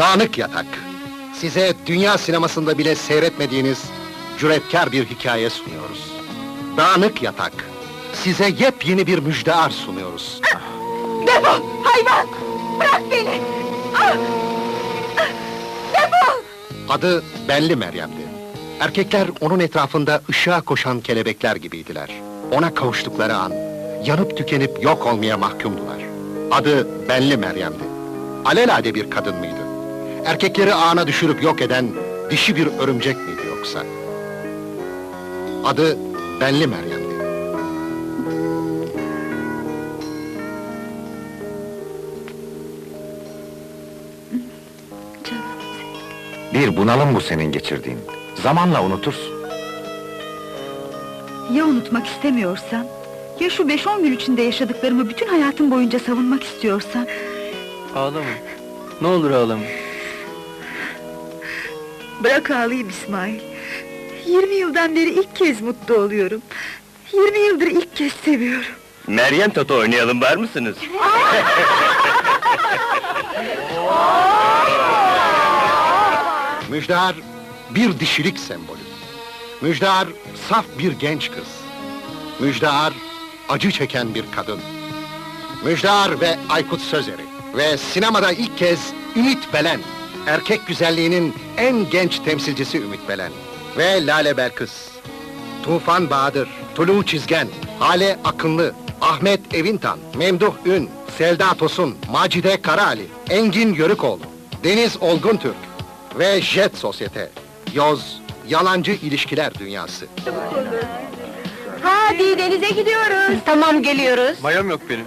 Dağınık Yatak. Size dünya sinemasında bile seyretmediğiniz cüretkar bir hikaye sunuyoruz. Dağınık Yatak. Size yepyeni bir müjdear sunuyoruz. Defol! Hayvan! Bırak beni! Ah! Defol! Adı Benli Meryem'di. Erkekler onun etrafında ışığa koşan kelebekler gibiydiler. Ona kavuştukları an, yanıp tükenip yok olmaya mahkumdular. Adı Benli Meryem'di. Alelade bir kadın mıydı? Erkekleri ağına düşürüp yok eden dişi bir örümcek miydi yoksa? Adı Benli Meryem'di. Bir bunalım bu senin geçirdiğin. Zamanla unutursun. Ya unutmak istemiyorsan? Ya şu beş on gün içinde yaşadıklarımı bütün hayatım boyunca savunmak istiyorsan? Ağlama. Ne olur ağlama. Bırak ağlayayım İsmail. 20 yıldan beri ilk kez mutlu oluyorum. 20 yıldır ilk kez seviyorum. Meryem Toto oynayalım var mısınız? Müjdar bir dişilik sembolü. Müjdar saf bir genç kız. Müjdar acı çeken bir kadın. Müjdar ve Aykut Sözeri. Ve sinemada ilk kez Ümit Belen. Erkek güzelliğinin en genç temsilcisi Ümit Belen. Ve Lale Belkıs. Tufan Bahadır, Tulu Çizgen, Hale Akınlı, Ahmet Evintan, Memduh Ün, Selda Tosun, Macide Karaali, Engin Yörükoğlu, Deniz Olgun Türk ve Jet Sosyete. Yoz, yalancı ilişkiler dünyası. Hadi denize gidiyoruz. Tamam geliyoruz. Mayam yok benim.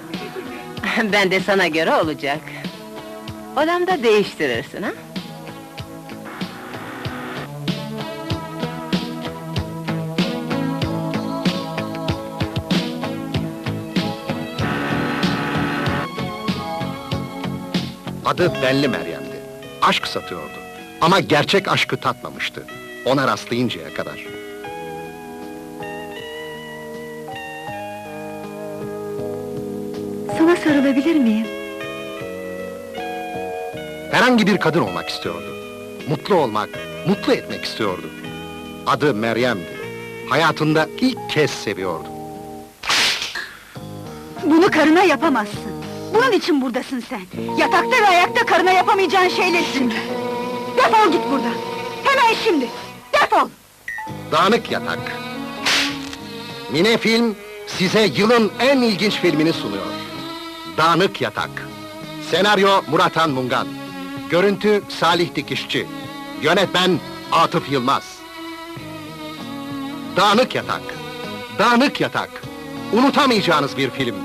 ben de sana göre olacak. Odamda değiştirirsin ha? Adı Benli Meryem'di. Aşk satıyordu. Ama gerçek aşkı tatmamıştı. Ona rastlayıncaya kadar. Sana sarılabilir miyim? Herhangi bir kadın olmak istiyordu. Mutlu olmak, mutlu etmek istiyordu. Adı Meryem'di. Hayatında ilk kez seviyordu. Bunu karına yapamazsın. Bunun için buradasın sen. Yatakta ve ayakta karına yapamayacağın şeylersin. Defol git buradan. Hemen şimdi. Defol. Dağınık Yatak. Mine Film size yılın en ilginç filmini sunuyor. Dağınık Yatak. Senaryo Muratan Mungan. Görüntü Salih Dikişçi. Yönetmen Atıf Yılmaz. Dağınık Yatak. Dağınık Yatak. Unutamayacağınız bir film.